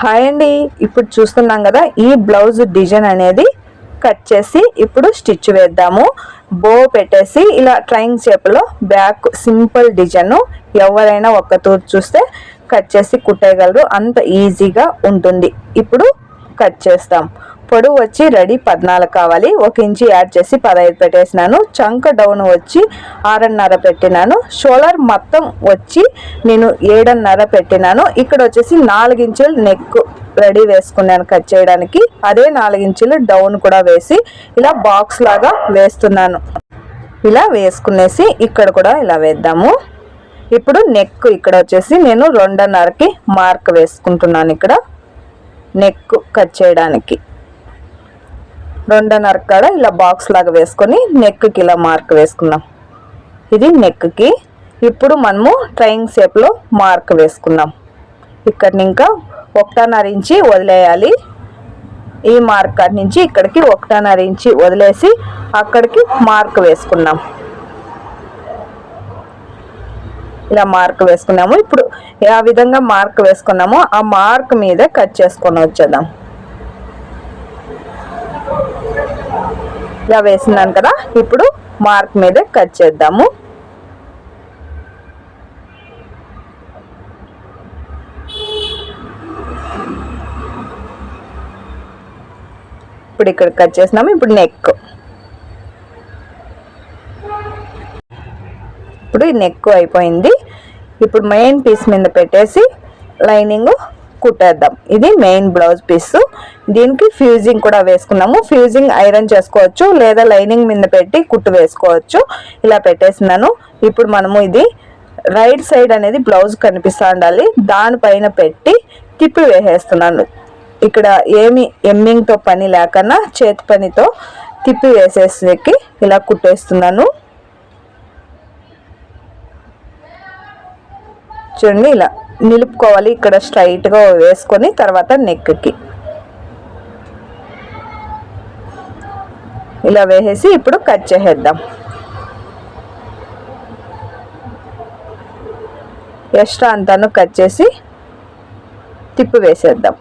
Hi అండి ఇప్పుడు చూస్తున్నాం కదా ఈ బ్లౌజ్ డిజైన్ అనేది కట్ చేసి ఇప్పుడు స్టిచ్ వేద్దాము. బో పెట్టేసి ఇలా ట్రైన్ షేప్లో బ్యాక్ సింపుల్ డిజైన్ ఎవరైనా ఒక్క తూరు చూస్తే కట్ చేసి కుట్టేయగలరు. అంత ఈజీగా ఉంటుంది. ఇప్పుడు కట్ చేస్తాం. పొడవు వచ్చి రెడీ పద్నాలుగు కావాలి. ఒక ఇంచి యాడ్ చేసి పదహైదు పెట్టేసినాను. చంక డౌన్ వచ్చి ఆరున్నర పెట్టినాను. షోలర్ మొత్తం వచ్చి నేను ఏడున్నర పెట్టినాను. ఇక్కడ వచ్చేసి నాలుగు ఇంచులు నెక్ రెడీ వేసుకున్నాను కట్ చేయడానికి. అదే నాలుగు ఇంచులు డౌన్ కూడా వేసి ఇలా బాక్స్ లాగా వేస్తున్నాను. ఇలా వేసుకునేసి ఇక్కడ కూడా ఇలా వేద్దాము. ఇప్పుడు నెక్ ఇక్కడ వచ్చేసి నేను రెండున్నరకి మార్క్ వేసుకుంటున్నాను ఇక్కడ. నెక్ కట్ చేయడానికి. రెండున్నర కాడ ఇలా బాక్స్ లాగా వేసుకొని నెక్కి ఇలా మార్క్ వేసుకుందాం. ఇది నెక్కి ఇప్పుడు మనము ట్రయింగ్ షేప్లో మార్క్ వేసుకుందాం. ఇక్కడ ఇంకా ఒకటన్నర ఇంచి వదిలేయాలి. ఈ మార్క్ కాడ నుంచి ఇక్కడికి ఒకటన్నర ఇంచి వదిలేసి అక్కడికి మార్క్ వేసుకున్నాం ఇలా మార్క్ వేసుకున్నాము. ఇప్పుడు ఆ విధంగా మార్క్ వేసుకున్నామో ఆ మార్క్ మీద కట్ చేసుకొని వచ్చేద్దాం. ఇలా వేసినాను కదా ఇప్పుడు మార్క్ మీద కట్ చేద్దాము. ఇప్పుడు ఇక్కడ కట్ చేసినాము ఇప్పుడు నెక్. ఇప్పుడు నెక్ అయిపోయింది. ఇప్పుడు మెయిన్ పీస్ మీద పెట్టేసి లైనింగ్ కుట్టేద్దాం. ఇది మెయిన్ బ్లౌజ్ పీస్ దీనికి ఫ్యూజింగ్ కూడా వేసుకున్నాము. ఫ్యూజింగ్ ఐరన్ చేసుకోవచ్చు లేదా లైనింగ్ మీద పెట్టి కుట్టు వేసుకోవచ్చు. ఇలా పెట్టేసినాను. ఇప్పుడు మనము ఇది రైట్ సైడ్ అనేది బ్లౌజ్ కనిపిస్తూ ఉండాలి. దానిపైన పెట్టి తిప్పి వేసేస్తున్నాను. ఇక్కడ ఏమి ఎమ్మింగ్తో పని లేకన్నా చేతి పనితో తిప్పి వేసేసేకి ఇలా కుట్టేస్తున్నాను. చూడండి ఇలా. నిలుపుకోవాలి. ఇక్కడ స్ట్రైట్గా వేసుకొని తర్వాత నెక్కి ఇలా వేసేసి ఇప్పుడు కట్ చేసేద్దాం. ఎక్స్ట్రా అంతాను కట్ చేసి తిప్పి వేసేద్దాం.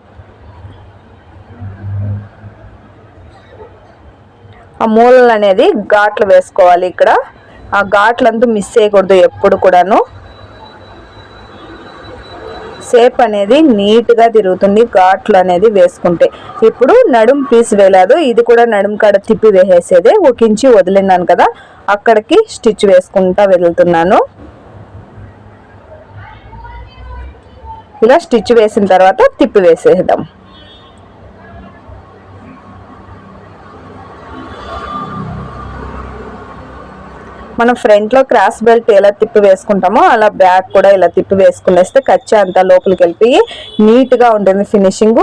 ఆ మూలలు అనేది ఘాట్లు వేసుకోవాలి ఇక్కడ. ఆ ఘాట్లంతా మిస్ చేయకూడదు ఎప్పుడు కూడాను. షేప్ అనేది నీట్గా తిరుగుతుంది ఘాట్లు అనేది వేసుకుంటే. ఇప్పుడు నడుం పీస్ వేయలేదు ఇది కూడా నడుం కాడ తిప్పి వేసేదే. ఒకించి వదిలిన్నాను వదిలినాను కదా అక్కడికి స్టిచ్ వేసుకుంటా వెళ్తున్నాను. ఇలా స్టిచ్ వేసిన తర్వాత తిప్పి వేసేద్దాం. మనం ఫ్రంట్లో క్రాస్ బెల్ట్ ఎలా తిప్పి వేసుకుంటామో అలా బ్యాక్ కూడా ఇలా తిప్పి వేసుకునేస్తే కచ్చా అంతా లోపలికి వెళ్ళిపోయి నీట్గా ఉంటుంది ఫినిషింగ్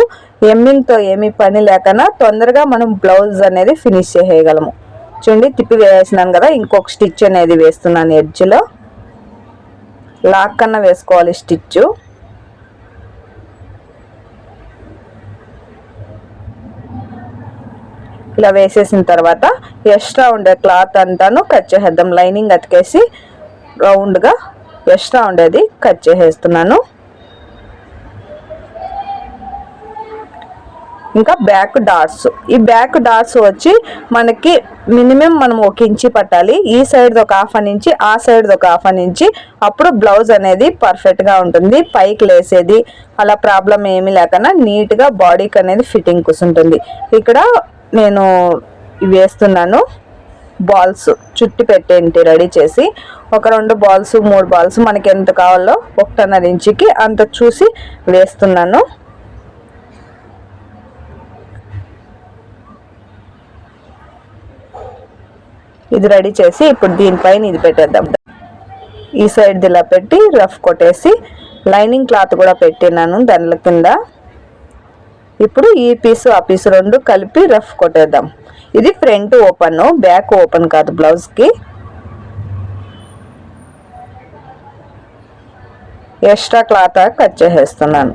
ఎమ్మింగ్తో ఏమీ పని లేకనా తొందరగా మనం బ్లౌజ్ అనేది ఫినిష్ చేయగలము. చూడండి తిప్పి వేసినాను కదా ఇంకొక స్టిచ్ అనేది వేస్తున్నాను ఎడ్జ్లో లాక్ కన్నా వేసుకోవాలి స్టిచ్చు ఇలా వేసేసిన తర్వాత ఎక్స్ట్రా ఉండే క్లాత్ అంతాను కట్ చేసేద్దాం. లైనింగ్ అతికేసి రౌండ్గా ఎక్స్ట్రా ఉండేది కట్ చేసేస్తున్నాను. ఇంకా బ్యాక్ డాట్స్. ఈ బ్యాక్ డాట్స్ వచ్చి మనకి మినిమం మనం ఒక ఇంచి పట్టాలి. ఈ సైడ్ది ఒక హాఫ్ అని ఇంచి ఆ సైడ్ది ఒక హాఫ్ అని ఇంచి. అప్పుడు బ్లౌజ్ అనేది పర్ఫెక్ట్గా ఉంటుంది. పైకి లేసేది అలా ప్రాబ్లం ఏమీ లేకుండా నీట్గా బాడీకి అనేది ఫిట్టింగ్ కూర్చుంటుంది ఇక్కడ నేను వేస్తున్నాను బాల్స్ చుట్టి పెట్టేంటి రెడీ చేసి. ఒక రెండు బాల్స్ మూడు బాల్స్ మనకి ఎంత కావాలో ఒకటన్నర ఇంచుకి అంత చూసి వేస్తున్నాను. ఇది రెడీ చేసి ఇప్పుడు దీనిపైన ఇది పెట్టేద్దాం. ఈ సైడ్ ఇలా పెట్టి రఫ్ కొట్టేసి లైనింగ్ క్లాత్ కూడా పెట్టినాను దానిల కింద. ఇప్పుడు ఈ పీసు ఆ పీసు రెండు కలిపి రఫ్ కొట్టేద్దాం. ఇది ఫ్రంట్ ఓపెన్ బ్యాక్ ఓపెన్ కాదు బ్లౌజ్కి ఎక్స్ట్రా క్లాత్ కట్ చేసేస్తున్నాను.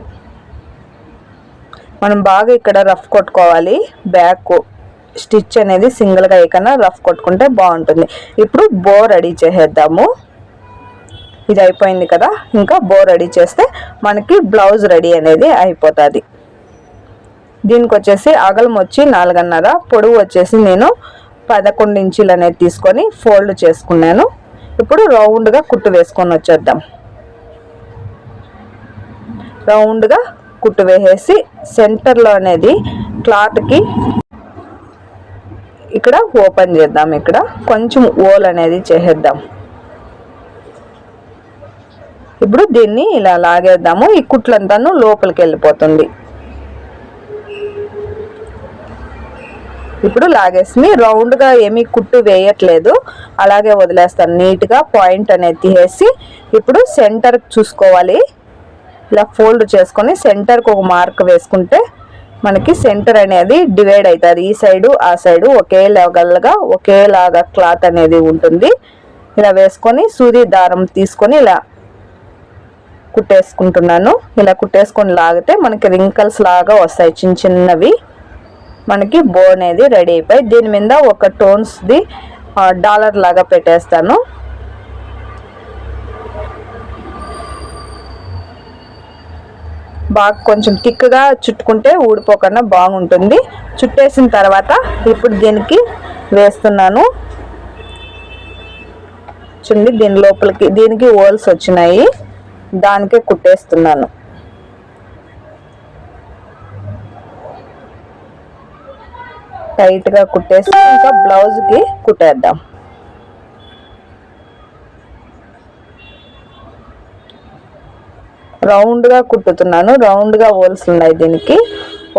మనం బాగా ఇక్కడ రఫ్ కొట్టుకోవాలి. బ్యాక్ స్టిచ్ అనేది సింగిల్గా వేయకన్నా రఫ్ కొట్టుకుంటే బాగుంటుంది. ఇప్పుడు బో రెడీ చేసేద్దాము. ఇది అయిపోయింది కదా? ఇంకా బో రెడీ చేస్తే మనకి బ్లౌజ్ రెడీ అనేది అయిపోతుంది. దీనికి వచ్చేసి అగలం వచ్చి నాలుగున్నర పొడవు వచ్చేసి నేను పదకొండు ఇంచులు అనేది తీసుకొని ఫోల్డ్ చేసుకున్నాను. ఇప్పుడు రౌండ్గా కుట్టు వేసుకొని వచ్చేద్దాం. రౌండ్గా కుట్టు వేసేసి సెంటర్లో అనేది క్లాత్కి ఇక్కడ ఓపెన్ చేద్దాం ఇక్కడ. కొంచెం ఓల్ అనేది చేసేద్దాం. ఇప్పుడు దీన్ని ఇలా లాగేద్దాము. ఈ కుట్లంతాను లోపలికి వెళ్ళిపోతుంది ఇప్పుడు లాగేసి రౌండ్గా ఏమీ కుట్టు వేయట్లేదు. అలాగే వదిలేస్తాను. నీట్గా పాయింట్ అనేది తీసేసి ఇప్పుడు సెంటర్ చూసుకోవాలి. ఇలా ఫోల్డ్ చేసుకొని సెంటర్కి ఒక మార్క్ వేసుకుంటే మనకి సెంటర్ అనేది డివైడ్ అవుతుంది. ఈ సైడు ఆ సైడు ఒకే లెవెల్గా ఒకేలాగా క్లాత్ అనేది ఉంటుంది. ఇలా వేసుకొని సూది దారం తీసుకొని ఇలా కుట్టేసుకుంటున్నాను. ఇలా కుట్టేసుకొని లాగితే మనకి రింకల్స్ లాగా వస్తాయి. చిన్న చిన్నవి. మనకి బో అనేది రెడీ అయిపోయి దీని మీద ఒక టోన్స్ది డాలర్ లాగా పెట్టేస్తాను. బాగా కొంచెం థిక్గా చుట్టుకుంటే ఊడిపోకుండా బాగుంటుంది. చుట్టేసిన తర్వాత ఇప్పుడు దీనికి వేస్తున్నాను. చూడండి దీని లోపలికి దీనికి ఓల్స్ వచ్చినాయి. దానికే కుట్టేస్తున్నాను. టైట్గా కుట్టేసి ఇంకా బ్లౌజ్కి కుట్టేద్దాం. రౌండ్గా కుట్టుతున్నాను. రౌండ్గా హోల్స్ ఉన్నాయి దీనికి.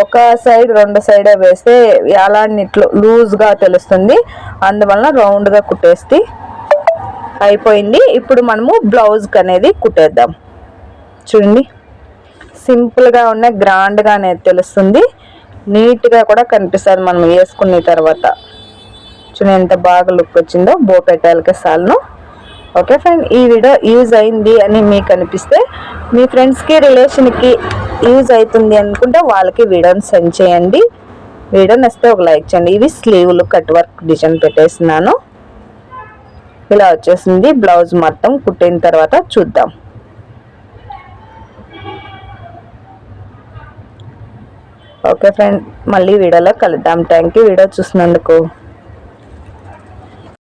ఒక సైడ్ రెండు సైడ్ వేస్తే ఎలాంటిట్లో లూజ్గా తెలుస్తుంది. అందువలన రౌండ్గా కుట్టేస్తే అయిపోయింది. ఇప్పుడు మనము బ్లౌజ్కి అనేది కుట్టేద్దాం. చూడండి. సింపుల్గా ఉన్న గ్రాండ్గా అనేది తెలుస్తుంది. నీట్గా కూడా కనిపిస్తుంది. మనం వేసుకున్న తర్వాత చూడండి ఎంత బాగా లుక్ వచ్చిందో బో పెట్టాలకి సాల్ను. ఓకే ఫ్రెండ్ ఈ వీడియో యూజ్ అయింది అని మీకు అనిపిస్తే మీ ఫ్రెండ్స్కి రిలేషన్కి యూజ్ అవుతుంది అనుకుంటే వాళ్ళకి వీడియోని సెండ్ చేయండి. వీడియో నచ్చితే ఒక లైక్ చేయండి. ఇవి స్లీవ్లు కట్ వర్క్ డిజైన్ పెట్టేస్తున్నాను. ఇలా వచ్చేసింది బ్లౌజ్ మొత్తం కుట్టిన తర్వాత చూద్దాం. ఓకే ఫ్రెండ్ మళ్ళీ వీడియోలో కలుద్దాం. థ్యాంక్ యూ వీడియో చూసినందుకు.